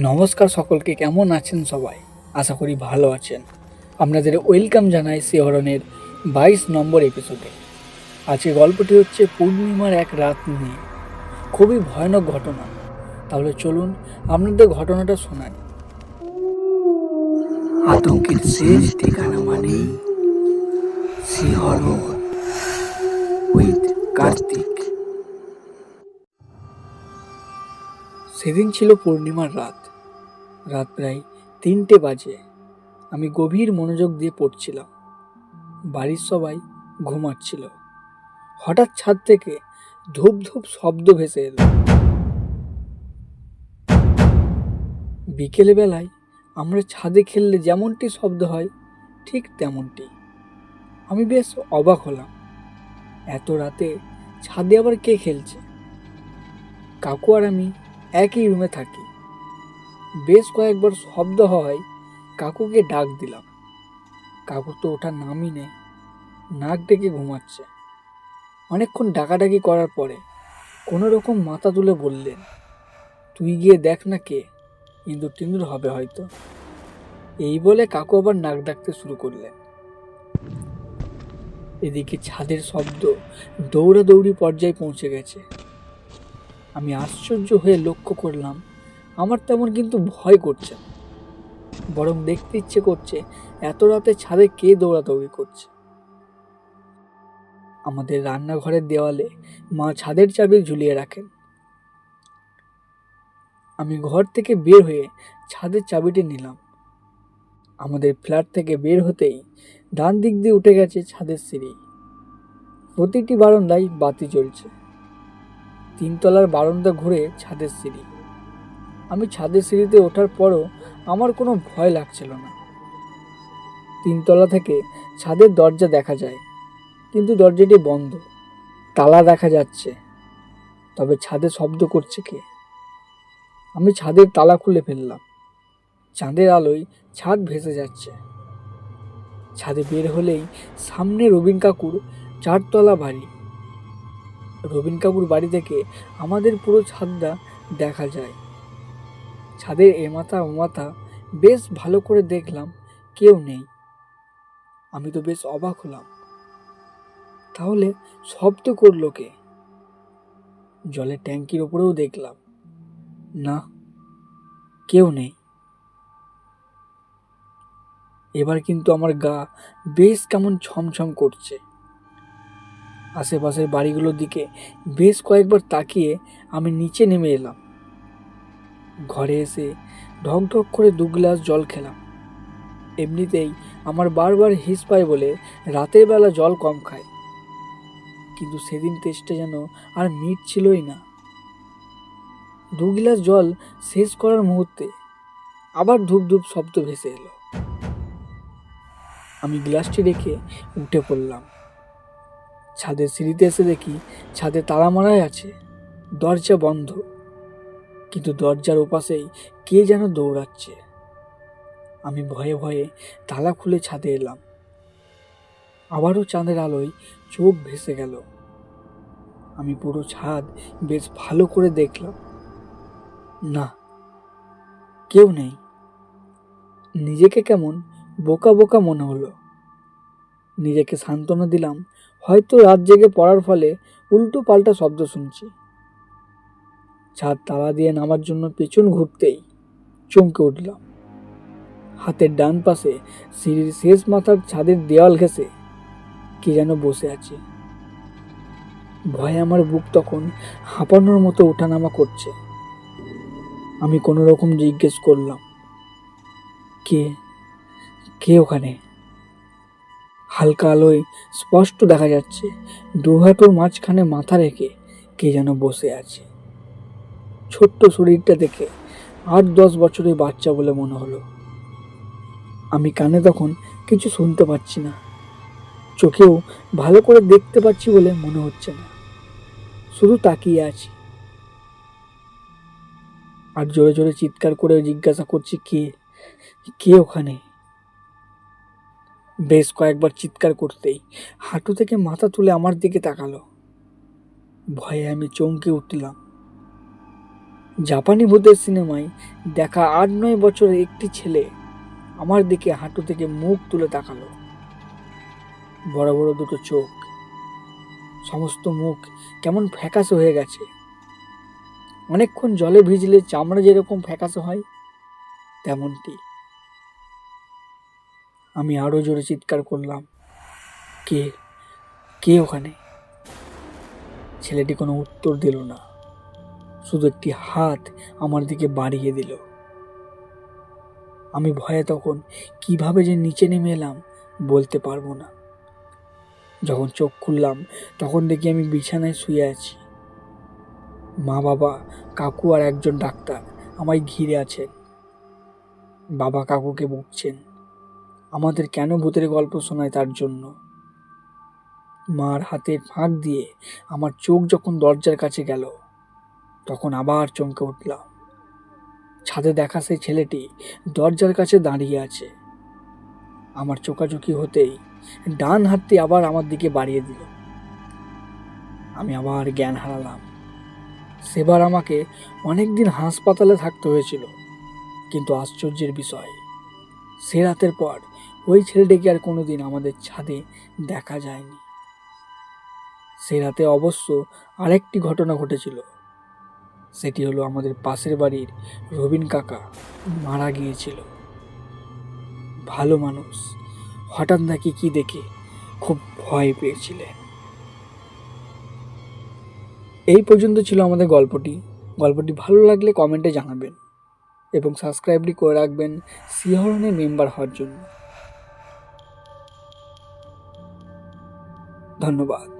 নমস্কার সকলকে, কেমন আছেন সবাই? আশা করি ভালো আছেন। আপনাদের ওয়েলকাম জানাই শিহরণের বাইশ নম্বর এপিসোডে। আজকে গল্পটি হচ্ছে পূর্ণিমার এক রাত নিয়ে। খুবই ভয়ানক ঘটনা। তাহলে চলুন আপনাদের ঘটনাটা শোনাই। আতঙ্কের শেষ ঠিকানা মানে শিহরণ উইথ কার্তিক। সেদিন ছিল পূর্ণিমার রাত। রাত প্রায় তিনটে বাজে। আমি গভীর মনোযোগ দিয়ে পড়ছিলাম। বাড়ির সবাই ঘুমাচ্ছিল। হঠাৎ ছাদ থেকে ধূপ ধূপ শব্দ ভেসে এলো। বিকেলে বেলায় আমরা ছাদে খেললে যেমনটি শব্দ হয়, ঠিক তেমনটি। আমি বেশ অবাক হলাম। এত রাতে ছাদে আবার কে খেলছে? কাকু আর আমি একই রুমে থাকি। বেশ কয়েকবার শব্দ হয়, কাকুকে ডাক দিলাম। কাকু তো ওঠার নামই নেই, নাক ডেকে ঘুমাচ্ছে। অনেকক্ষণ ডাকাডাকি করার পরে কোনো রকম মাথা তুলে বললেন, তুই গিয়ে দেখ না কে? ইঁদুর টিন্দুর হবে হয়তো। এই বলে কাকু আবার নাক ডাকতে শুরু করলেন। এদিকে ছাদের শব্দ দৌড়াদৌড়ি পর্যায়ে পৌঁছে গেছে। আমি আশ্চর্য হয়ে লক্ষ্য করলাম, আমার তেমন কিন্তু ভয় করছে। বরং দেখতে ইচ্ছে করছে, এত রাতে ছাদে কে দৌড়াদৌড়ি করছে। আমাদের রান্নাঘরের দেওয়ালে মা ছাদের চাবি ঝুলিয়ে রাখেন। আমি ঘর থেকে বের হয়ে ছাদের চাবিটি নিলাম। আমাদের ফ্ল্যাট থেকে বের হতেই ডান দিক দিয়ে উঠে গেছে ছাদের সিঁড়ি। প্রতিটি বারান্দায় বাতি জ্বলছে। তিনতলার বারান্দা ঘুরে ছাদের সিঁড়ি। আমি ছাদের সিঁড়িতে ওঠার পরও আমার কোনো ভয় লাগছিল না। তিনতলা থেকে ছাদের দরজা দেখা যায়, কিন্তু দরজাটি বন্ধ। তালা দেখা যাচ্ছে, তবে ছাদে শব্দ করছে কে? আমি ছাদের তালা খুলে ফেললাম। চাঁদের আলোয় ছাদ ভেসে যাচ্ছে। ছাদে বের হলেই সামনে রবীন কাকুর চারতলা বাড়ি। রবীন কাকুর বাড়ি থেকে আমাদের পুরো ছাদটা দেখা যায়। ছাদের এ মাথা ও মাথা বেশ ভালো করে দেখলাম কেউ নেই। আমি তো বেশ অবাক হলাম। তাহলে শব্দ করল কে? জলের ট্যাঙ্কির ওপরেও দেখলাম। না, কেউ নেই। এবার কিন্তু আমার গা বেশ কেমন ছমছম করছে। আশেপাশের বাড়িগুলোর দিকে বেশ কয়েকবার তাকিয়ে আমি নিচে নেমে এলাম। ঘরে এসে ঢক ঢক করে দু গ্লাস জল খেলাম। এমনিতেই আমার বারবার হিস পায় বলে রাতের বেলা জল কম খায়। কিন্তু সেদিন টেস্টটা যেন আর মিট ছিলই না। দু গ্লাস জল শেষ করার মুহূর্তে আবার ধূপ ধূপ শব্দ ভেসে এলো। আমি গ্লাসটি রেখে উঠে পড়লাম। ছাদের সিঁড়িতে এসে দেখি ছাদে তালা মারাই আছে। দরজা বন্ধ। কিন্তু দরজার ওপাশেই কে যেন দৌড়াচ্ছে। আমি ভয়ে ভয়ে তালা খুলে ছাদে এলাম। আবারও চাঁদের আলোয় চোখ ভেসে গেল। আমি পুরো ছাদ বেশ ভালো করে দেখলাম। না, কেউ নেই। নিজেকে কেমন বোকা বোকা মনে হলো। নিজেকে সান্ত্বনা দিলাম হয়তো রাত জেগে পড়ার ফলে উল্টো পাল্টা শব্দ শুনছি। ছাদ তালা দিয়ে নামার জন্য পেছন ঘুরতেই চমকে উঠলাম। হাতের ডান পাশে সিঁড়ির শেষ মাথার ছাদের দেওয়াল ঘেঁষে কে যেন বসে আছে। ভয়ে আমার বুক তখন হাঁপানোর মতো ওঠানামা করছে। আমি কোনো রকম জিজ্ঞেস করলাম, কে? কে ওখানে? হালকা আলোয় স্পষ্ট দেখা যাচ্ছে, দুহাটুর মাঝখানে মাথা রেখে কে যেন বসে আছে। ছোট্ট শরীরটা দেখে আট দশ বছরের বাচ্চা বলে মনে হলো। আমি কানে তখন কিছু শুনতে পাচ্ছি না। চোখেও ভালো করে দেখতে পাচ্ছি বলে মনে হচ্ছে না। শুধু তাকিয়ে আছি। আর জোরে জোরে চিৎকার করে জিজ্ঞাসা করছি কে কে ওখানে? বেশ কয়েকবার চিৎকার করতেই হাঁটু থেকে মাথা তুলে আমার দিকে তাকালো। ভয়ে আমি চমকে উঠলাম। জাপানি ভূতের সিনেমায় দেখা আট নয় বছরের একটি ছেলে আমার দিকে হাঁটু থেকে মুখ তুলে তাকালো। বড় বড় দুটো চোখ, সমস্ত মুখ কেমন ফ্যাকাশে হয়ে গেছে। অনেকক্ষণ জলে ভিজলে চামড়া যেরকম ফ্যাকাশে হয়, তেমনটি। আমি আরও জোরে চিৎকার করলাম, কে? কে ওখানে? ছেলেটি কোনো উত্তর দিল না, শুধু একটি হাত আমার দিকে বাড়িয়ে দিল। আমি ভয়ে তখন কীভাবে যে নিচে নেমে এলাম বলতে পারব না। যখন চোখ খুললাম, তখন দেখি আমি বিছানায় শুয়ে আছি। মা বাবা, কাকু আর একজন ডাক্তার আমায় ঘিরে আছেন। বাবা কাকুকে বকছেন। আমাদের কেন ভূতের গল্প শোনায় তার জন্য? মার হাতের ফাঁক দিয়ে আমার চোখ যখন দরজার কাছে গেল, তখন আবার চমকে উঠলাম। ছাদে দেখা সেই ছেলেটি দরজার কাছে দাঁড়িয়ে আছে। আমার চোকাচোকি হতেই ডান হাতটি আবার আমার দিকে বাড়িয়ে দিল। আমি আবার জ্ঞান হারালাম। সেবার আমাকে অনেকদিন হাসপাতালে থাকতে হয়েছিল, কিন্তু আশ্চর্যের বিষয় সে রাতের পর ওই ছেলেটিকে আর কোনোদিন আমাদের ছাদে দেখা যায়নি। সে রাতে অবশ্য আরেকটি ঘটনা ঘটেছিল। সেটি হলো আমাদের পাশের বাড়ির রবিন কাকা মারা গিয়েছিল। ভালো মানুষ। হঠাৎ নাকি কি দেখে খুব ভয় পেয়েছিলেন। এই পর্যন্ত ছিল আমাদের গল্পটি। গল্পটি ভালো লাগলে কমেন্টে জানাবেন। এবং সাবস্ক্রাইবটি করে রাখবেন শিহরণের মেম্বার হওয়ার জন্য। ধন্যবাদ।